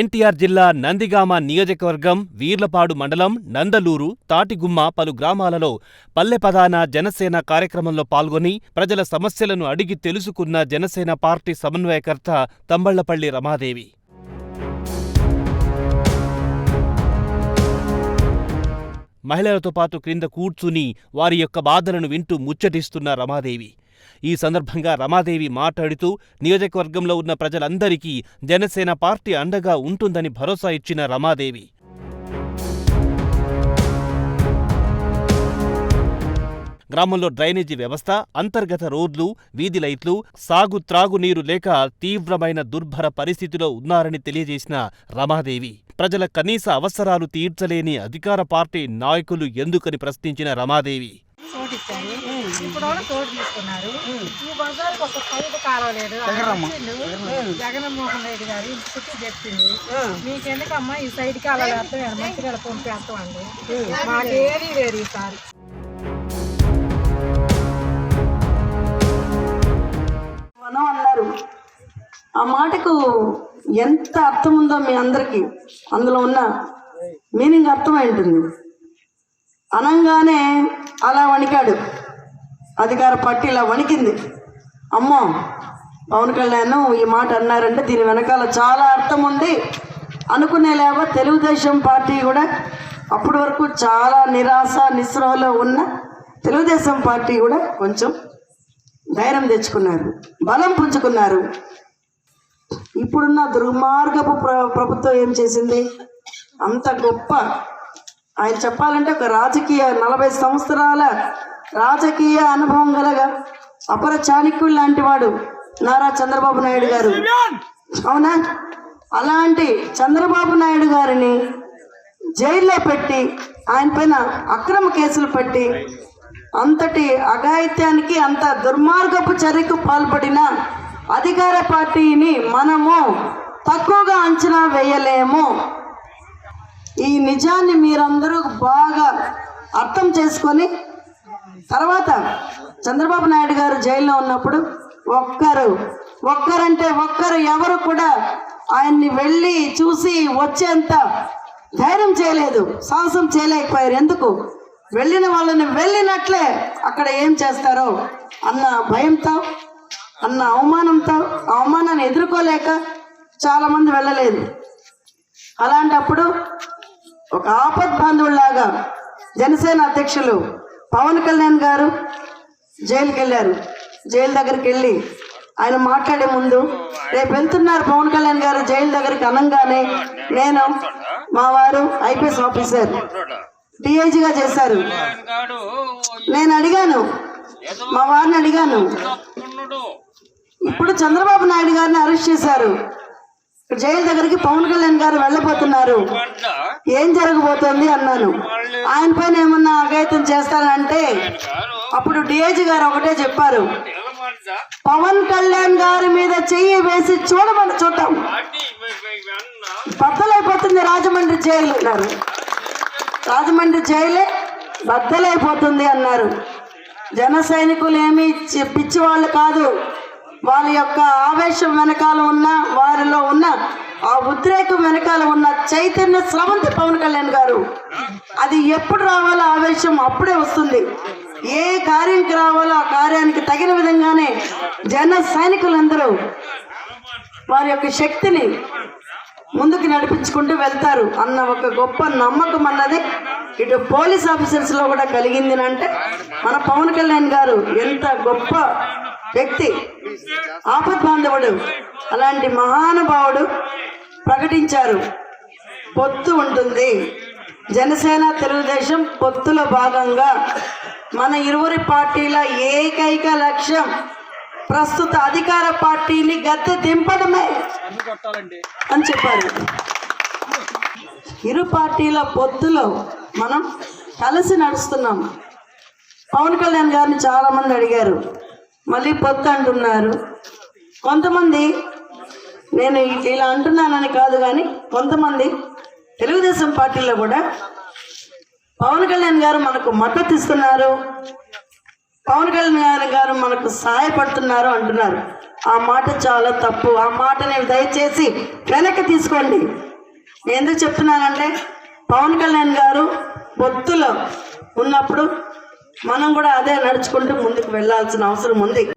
ఎన్టీఆర్ జిల్లా నందిగామ నియోజకవర్గం వీర్లపాడు మండలం నందలూరు తాటిగుమ్మ పలు గ్రామాలలో పల్లె పదాన జనసేన కార్యక్రమంలో పాల్గొని ప్రజల సమస్యలను అడిగి తెలుసుకున్న జనసేన పార్టీ సమన్వయకర్త తంబళ్ళపల్లి రమాదేవి. మహిళలతో పాటు క్రింద కూర్చుని వారి యొక్క బాధలను వింటూ ముచ్చటిస్తున్న రమాదేవి. ఈ సందర్భంగా రమాదేవి మాట్లాడుతూ నియోజకవర్గంలో ఉన్న ప్రజలందరికీ జనసేన పార్టీ అండగా ఉంటుందని భరోసా ఇచ్చిన రమాదేవి. గ్రామంలో డ్రైనేజీ వ్యవస్థ అంతర్గత రోడ్లు వీధి లైట్లు సాగు త్రాగునీరు లేక తీవ్రమైన దుర్భర పరిస్థితిలో ఉన్నారని తెలియజేసిన రమాదేవి. ప్రజల కనీస అవసరాలు తీర్చలేని అధికార పార్టీ నాయకులు ఎందుకని ప్రశ్నించిన రమాదేవి. చోటు ఇచ్చారు ఇప్పుడు కూడా చోటు తీసుకున్నారు. ఈ బజార్కి ఒక సైడ్ కాలువ లేదు. చెప్పిండు జగన్మోహన్ రెడ్డి గారు ఇంటి చుట్టూ చెప్పింది మీకు ఎందుకమ్మా ఈ సైడ్ కాలువ వేస్తాం మంచిగా పంపేస్తాం అండి మాకేది లేదు ఈసారి. మనం అన్నారు. ఆ మాటకు ఎంత అర్థం ఉందో మీ అందరికీ అందులో ఉన్న మీనింగ్ అర్థమై ఉంటుంది అనంగానే అలా వణికాడు. అధికార పార్టీ ఇలా వణికింది. అమ్మో! పవన్ కళ్యాణ్ ఈ మాట అన్నారంటే దీని వెనకాల చాలా అర్థం ఉంది. అనుకునే అనుకునేలేవా తెలుగుదేశం పార్టీ కూడా? అప్పటి వరకు చాలా నిరాశ నిస్పృహలో ఉన్న తెలుగుదేశం పార్టీ కూడా కొంచెం ధైర్యం తెచ్చుకున్నారు. బలం పుంజుకున్నారు. ఇప్పుడున్న దుర్మార్గపు ప్ర ప్రభుత్వం ఏం చేసింది? అంత గొప్ప ఆయన చెప్పాలంటే ఒక రాజకీయ నలభై సంవత్సరాల రాజకీయ అనుభవం గలగా అపర చాణక్యుడు లాంటి వాడు నారా చంద్రబాబు నాయుడు గారు. అవునా? అలాంటి చంద్రబాబు నాయుడు గారిని జైల్లో పెట్టి ఆయన పైన అక్రమ కేసులు పెట్టి అంతటి అఘాయిత్యానికి అంత దుర్మార్గపు చర్యకు పాల్పడిన అధికార పార్టీని మనము తక్కువగా అంచనా వేయలేము. ఈ నిజాన్ని మీరందరూ బాగా అర్థం చేసుకొని తర్వాత చంద్రబాబు నాయుడు గారు జైల్లో ఉన్నప్పుడు ఒక్కరు ఒక్కరంటే ఒక్కరు ఎవరు కూడా ఆయన్ని వెళ్ళి చూసి వచ్చేంత ధైర్యం చేయలేదు సాహసం చేయలేకపోయారు. ఎందుకు? వెళ్ళిన వాళ్ళని వెళ్ళినట్లే అక్కడ ఏం చేస్తారో అన్న భయంతో అన్న అవమానంతో అవమానాన్ని ఎదుర్కోలేక చాలామంది వెళ్ళలేదు. అలాంటప్పుడు ఒక ఆపద్ బాంధవుల్లాగా జనసేన అధ్యక్షులు పవన్ కళ్యాణ్ గారు జైలుకి వెళ్ళారు. జైలు దగ్గరికి వెళ్ళి ఆయన మాట్లాడే ముందు రేపు వెళ్తున్నారు పవన్ కళ్యాణ్ గారు జైలు దగ్గరికి అనంగానే నేను మా వారు ఐపీఎస్ ఆఫీసర్ డిఐజీగా చేశారు. నేను అడిగాను మా వారిని అడిగాను. ఇప్పుడు చంద్రబాబు నాయుడు గారిని అరెస్ట్ చేశారు. జైలు దగ్గరికి పవన్ కళ్యాణ్ గారు వెళ్ళబోతున్నారు. ఏం జరగబోతోంది అన్నాను. ఆయన పైన ఏమన్నా అఘాయితం చేస్తానంటే అప్పుడు డిఐజీ గారు ఒకటే చెప్పారు. పవన్ కళ్యాణ్ గారి మీద చెయ్యి వేసి చూడమని చూద్దాం. బద్దలైపోతుంది రాజమండ్రి జైలు అన్నారు. రాజమండ్రి జైలే బద్దలైపోతుంది అన్నారు. జన సైనికులు ఏమి పిచ్చి వాళ్ళు కాదు. వాళ్ళ యొక్క ఆవేశం వెనకాల ఉన్న వారిలో ఉన్న ఆ ఉద్రేకం వెనకాల ఉన్న చైతన్య స్రవంతి పవన్ కళ్యాణ్ గారు. అది ఎప్పుడు రావాలో ఆవేశం అప్పుడే వస్తుంది. ఏ కార్యానికి రావాలో ఆ కార్యానికి తగిన విధంగానే జన సైనికులందరూ వారి యొక్క శక్తిని ముందుకు నడిపించుకుంటూ వెళ్తారు అన్న ఒక గొప్ప నమ్మకం అన్నది ఇటు పోలీస్ ఆఫీసర్స్లో కూడా కలిగింది అంటే మన పవన్ కళ్యాణ్ గారు ఎంత గొప్ప వ్యక్తి. ఆపద్ బాంధవుడు అలాంటి మహానుభావుడు ప్రకటించారు. పొత్తు ఉంటుంది. జనసేన తెలుగుదేశం పొత్తులో భాగంగా మన ఇరువురి పార్టీల ఏకైక లక్ష్యం ప్రస్తుత అధికార పార్టీని గద్దె దింపడమే అని చెప్పారు. ఇరు పార్టీల పొత్తులో మనం కలిసి నడుస్తున్నాం. పవన్ కళ్యాణ్ గారిని చాలామంది అడిగారు. మళ్ళీ పొత్తు అంటున్నారు. కొంతమంది నేను ఇలా అంటున్నానని కాదు కానీ కొంతమంది తెలుగుదేశం పార్టీలో కూడా పవన్ కళ్యాణ్ గారు మనకు మద్దతు ఇస్తున్నారు. పవన్ కళ్యాణ్ గారు మనకు సహాయపడుతున్నారు అంటున్నారు. ఆ మాట చాలా తప్పు. ఆ మాటని దయచేసి వెనక్కి తీసుకోండి. ఎందుకు చెప్తున్నానంటే పవన్ కళ్యాణ్ గారు బొత్తులో ఉన్నప్పుడు మనం కూడా అదే నడుచుకుంటూ ముందుకు వెళ్ళాల్సిన అవసరం ఉంది.